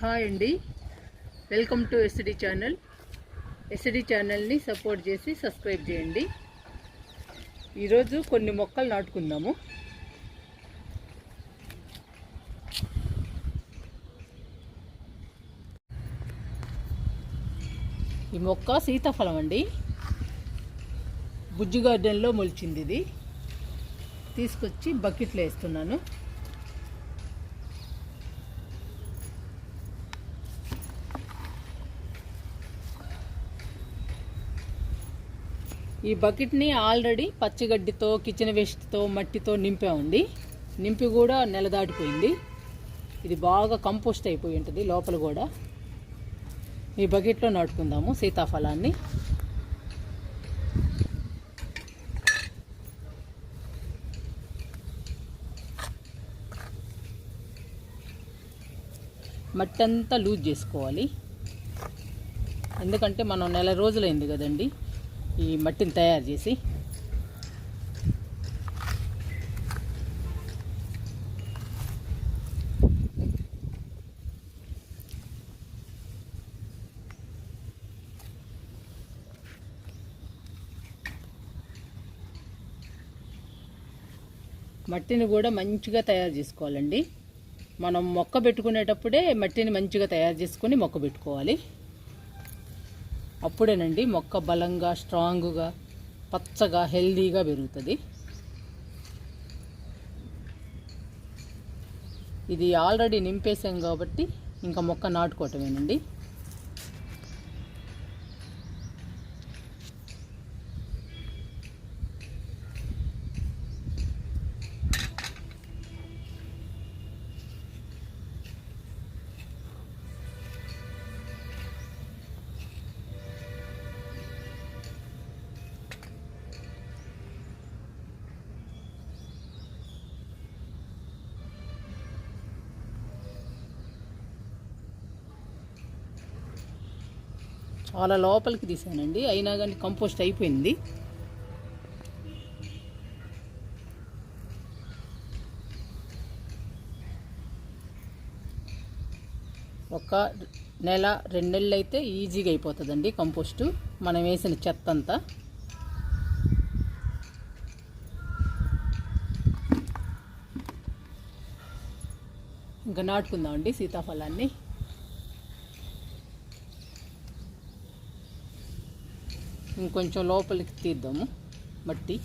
Hi అండి. Welcome to SD channel. SD ఛానల్ని support చేసి సబ్స్క్రైబ్ చేయండి. ఈరోజు కొన్ని మొక్కలు నాటుకుందాము. ఈ మొక్క సీతాఫలం అండి. బుజ్జి గార్డెన్లో మొలిచింది ఇది. తీసుకొచ్చి బకెట్లో వేస్తున్నాను. ఈ బకెట్ని ఆల్రెడీ పచ్చిగడ్డితో కిచెన్ వేస్ట్తో మట్టితో నింపామండి నింపి కూడా నెల దాటిపోయింది. ఇది బాగా కంపోస్ట్ అయిపోయి ఉంటుంది లోపల కూడా. ఈ బకెట్లో నాటుకుందాము సీతాఫలాన్ని. మట్టి అంతా లూజ్ చేసుకోవాలి. ఎందుకంటే మనం నెల రోజులైంది కదండి. ఈ మట్టిని తయారు చేసి మట్టిని కూడా మంచిగా తయారు చేసుకోవాలండి. మనం మొక్క పెట్టుకునేటప్పుడే మట్టిని మంచిగా తయారు చేసుకొని మొక్క పెట్టుకోవాలి. అప్పుడేనండి మొక్క బలంగా స్ట్రాంగ్గా పచ్చగా హెల్దీగా పెరుగుతుంది. ఇది ఆల్రెడీ నింపేసాం కాబట్టి ఇంకా మొక్క నాటుకోవటమేనండి. అలా లోపలికి తీసానండి. అయినా కానీ కంపోస్ట్ అయిపోయింది. ఒక నెల రెండు నెలలు అయితే ఈజీగా అయిపోతుందండి కంపోస్టు. మనం వేసిన చెత్త అంతా ఇంకా నాటుకుందామండి సీతాఫలాన్ని. ఇంకొంచెం లోపలికి తీద్దాము. మట్టి.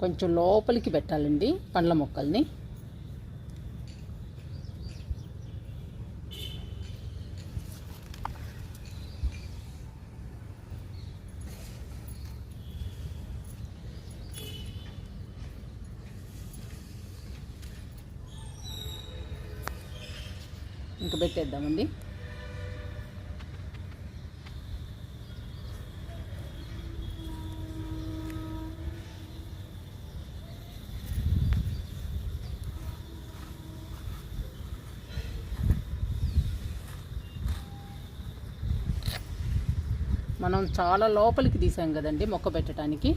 కొంచెం లోపలికి పెట్టాలండి పండ్ల మొక్కల్ని. ఉడకబెట్టేద్దామండి. మనం చాలా లోపలికి తీసాం కదండి మొక్క పెట్టడానికి.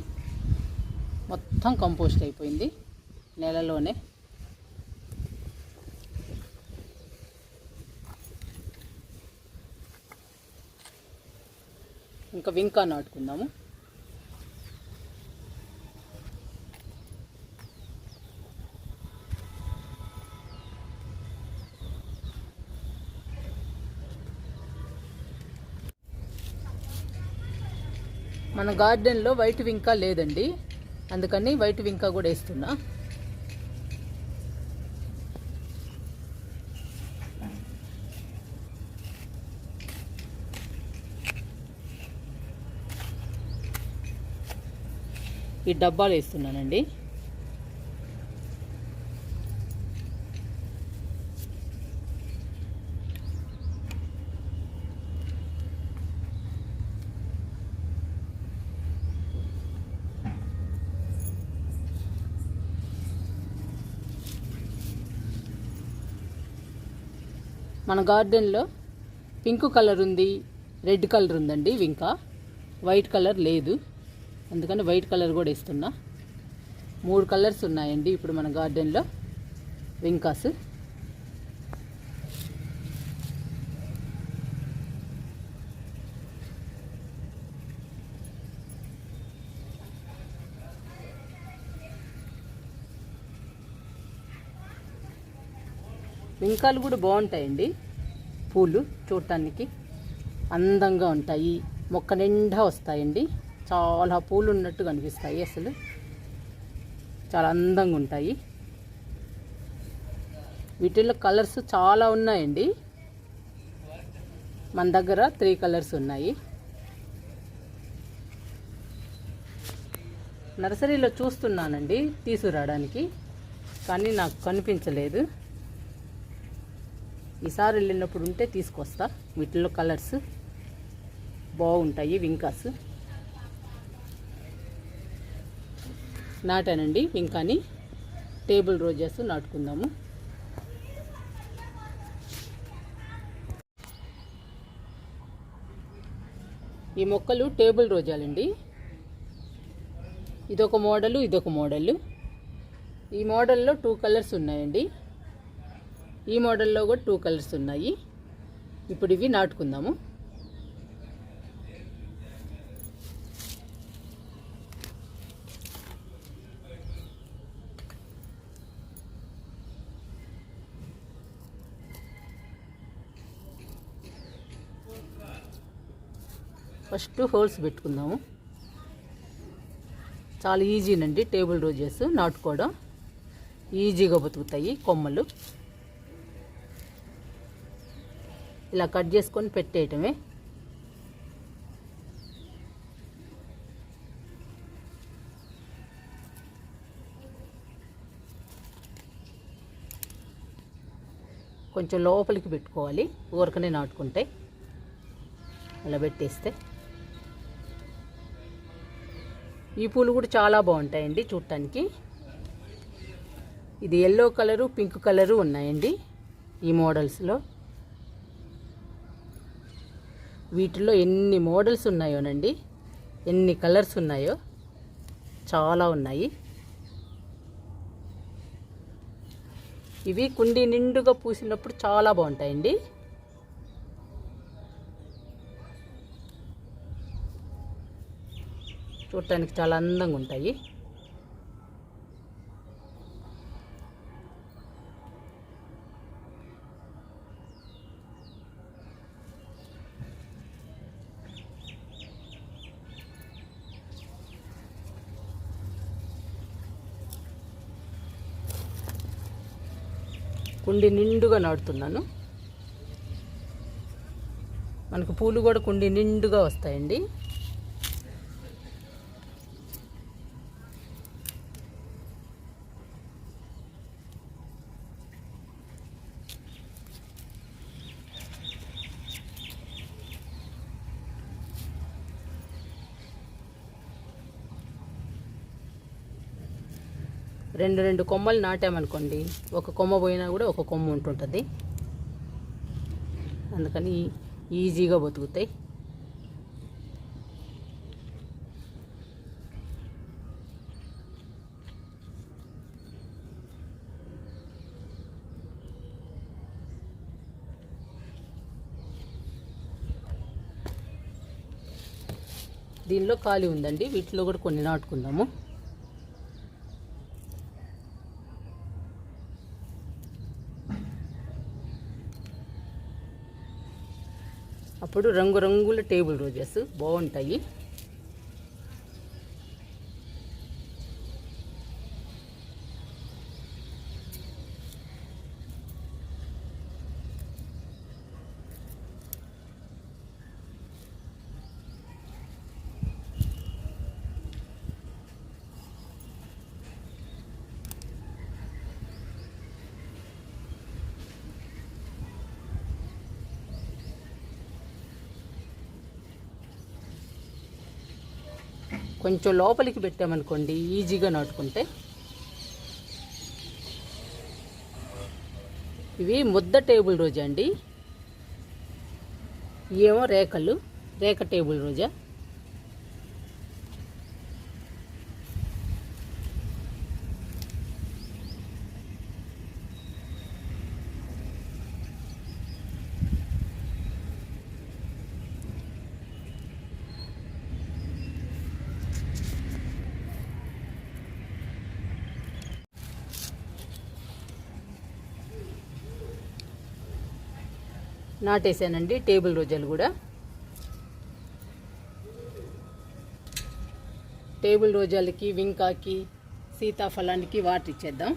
మొత్తం కంపోస్ట్ అయిపోయింది. నెలలోనే. ఇంకా వింకా నాటుకుందాము. మన గార్డెన్లో వైట్ వింకా లేదండి. అందుకని వైట్ వింకా కూడా వేస్తున్నా. ఈ డబ్బాలు వేస్తున్నానండి. మన గార్డెన్లో పింక్ కలర్ ఉంది రెడ్ కలర్ ఉందండి ఇంకా వైట్ కలర్ లేదు. అందుకని వైట్ కలర్ కూడా ఇస్తున్నా. మూడు కలర్స్ ఉన్నాయండి ఇప్పుడు మన గార్డెన్లో. వింకాస్. వింకాలు కూడా బాగుంటాయండి. పూలు చూడటానికి అందంగా ఉంటాయి. మొక్క నిండా వస్తాయండి. చాలా పూలు ఉన్నట్టు కనిపిస్తాయి అసలు. చాలా అందంగా ఉంటాయి. వీటిల్లో కలర్స్ చాలా ఉన్నాయండి. మన దగ్గర త్రీ కలర్స్ ఉన్నాయి. నర్సరీలో చూస్తున్నానండి తీసుకురావడానికి. కానీ నాకు కనిపించలేదు. ఈసారి వెళ్ళినప్పుడు ఉంటే తీసుకొస్తా. వీటిలో కలర్స్ బాగుంటాయి వింకాస్ నాటానండి. ఇంకాని table roses నాటుకుందాము. ఈ మొక్కలు టేబుల్ రోజాలండి. ఇదొక మోడలు ఇదొక మోడలు. ఈ మోడల్లో టూ కలర్స్ ఉన్నాయండి. ఈ మోడల్లో కూడా టూ కలర్స్ ఉన్నాయి. ఇప్పుడు ఇవి నాటుకుందాము. ఫస్ట్ హోల్స్ పెట్టుకుందాము. చాలా ఈజీనండి టేబుల్ రోజెస్ నాటుకోవడం ఈజీగా బతుకుతాయి కొమ్మలు. ఇలా కట్ చేసుకొని పెట్టేయటమే. కొంచెం లోపలికి పెట్టుకోవాలి ఊరకనే నాటుకుంటే అలా పెట్టేస్తే. ఈ పూలు కూడా చాలా బాగుంటాయండి చూడటానికి. ఇది ఎల్లో కలరు పింక్ కలరు ఉన్నాయండి ఈ మోడల్స్లో వీటిలో ఎన్ని మోడల్స్ ఉన్నాయోనండి ఎన్ని కలర్స్ ఉన్నాయో చాలా ఉన్నాయి. ఇవి కుండీ నిండుగా పూసినప్పుడు చాలా బాగుంటాయండి. చూడటానికి చాలా అందంగా ఉంటాయి. కుండి నిండుగా నాటుతున్నాను. మనకు పూలు కూడా కుండి నిండుగా వస్తాయండి. రెండు రెండు కొమ్మలు నాటామనుకోండి ఒక కొమ్మ పోయినా కూడా ఒక కొమ్మ ఉంటుంటుంది. అందుకని ఈజీగా బతుకుతాయి. దీనిలో ఖాళీ ఉందండి వీటిలో కూడా కొన్ని నాటుకుందాము. అప్పుడు రంగురంగుల టేబుల్ రోజెస్ బాగుంటాయి. కొంచెం లోపలికి పెట్టామనుకోండి ఈజీగా నాటుకుంటే. ఇవి ముద్ద టేబుల్ రోజా అండి. ఇవేమో రేఖలు రేఖ టేబుల్ రోజా. నాటేసానండి టేబుల్ రోజాలు కూడా. టేబుల్ రోజాలకి వింకాకి సీతాఫలానికి వాటర్ ఇచ్చేద్దాం.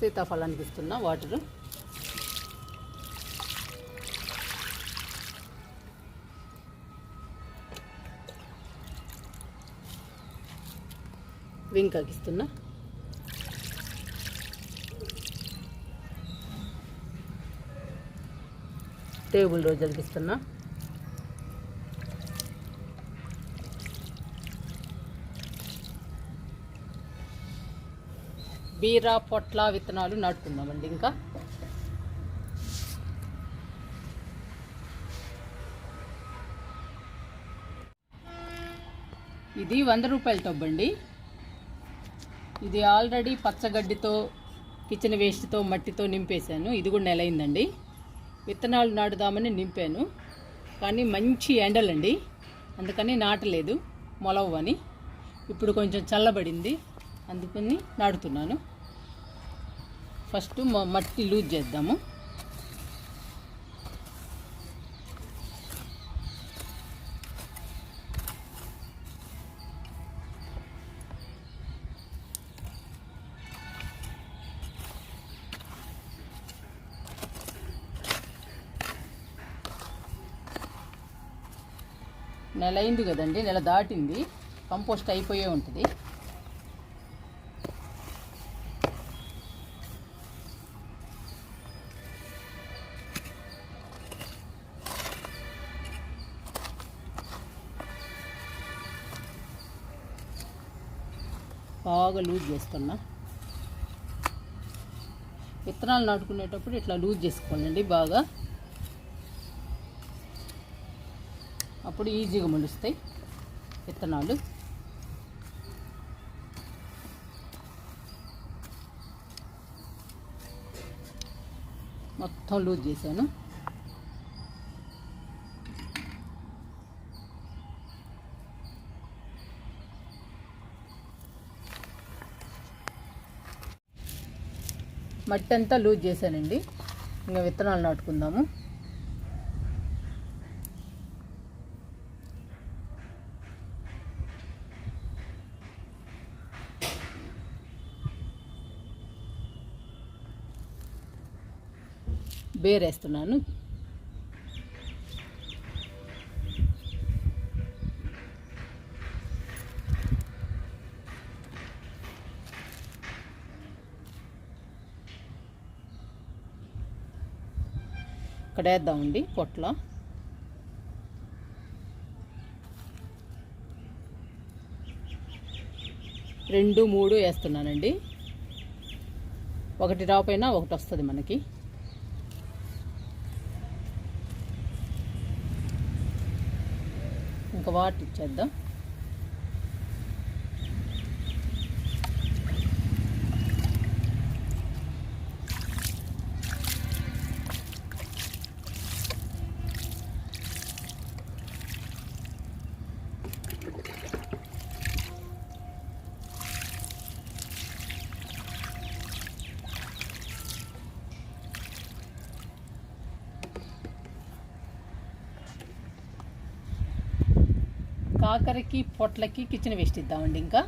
సీతాఫలానికి ఇస్తున్నా వాటరు. వింకాకి ఇస్తున్నా టేబుల్ రోజులకి ఇస్తున్నా. బీరా పొట్ల విత్తనాలు నాటుకుందామండి ఇంకా. ఇది వంద రూపాయల టబ్ అండి ఇది ఆల్రెడీ పచ్చగడ్డితో కిచెన్ వేస్ట్తో మట్టితో నింపేశాను. ఇది కూడా నెలైందండి అయిందండి. విత్తనాలు నాటుదామని నింపాను. కానీ మంచి ఎండలండి. అందుకని నాటలేదు. మొలవని ఇప్పుడు కొంచెం చల్లబడింది. అందుకని నాటుతున్నాను. ఫస్ట్ మ- మట్టి లూజ్ చేద్దాము. నెల అయింది కదండి నెల దాటింది. కంపోస్ట్ అయిపోయే ఉంటుంది. బాగా లూజ్ చేసుకున్నా విత్తనాలు నాటుకునేటప్పుడు ఇట్లా లూజ్ చేసుకోవాలండి బాగా. అప్పుడు ఈజీగా మొలుస్తాయి విత్తనాలు. మొత్తం లూజ్ చేశాను. మట్టి అంతా లూజ్ చేశానండి. ఇంకా విత్తనాలు నాటుకుందాము. బేరేస్తున్నాను. ఇక్కడ వేద్దామండి పొట్ల. రెండు మూడు వేస్తున్నానండి. ఒకటి రాపోయినా ఒకటి వస్తుంది మనకి. ఇంకా వాటర్ ఇచ్చేద్దాం. కాకరకి పొట్లకి కిచెన్ వేస్ట్ ఇద్దామండి ఇంకా.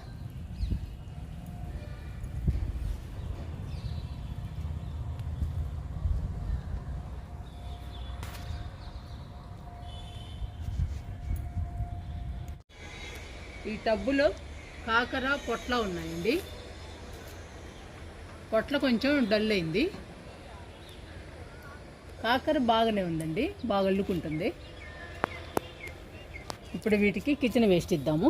ఈ టబ్బులో కాకర పొట్ల ఉన్నాయండి. పొట్ల కొంచెం డల్ అయింది. కాకర బాగానే ఉందండి బాగా అల్లుకుంటుంది. ఇప్పుడు వీటికి కిచెన్ వేస్ట్ ఇద్దాము.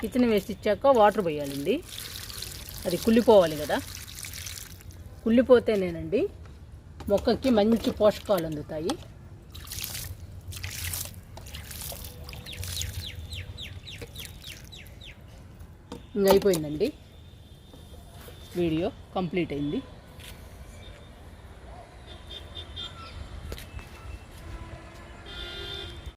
కిచెన్ వేస్ట్ ఇచ్చాక వాటర్ పోయాలండి. అది కుళ్ళిపోవాలి కదా. కుళ్ళిపోతేనేనండి మొక్కకి మంచి పోషకాలు అందుతాయి. ఇంకా అయిపోయిందండి. వీడియో కంప్లీట్ అయింది.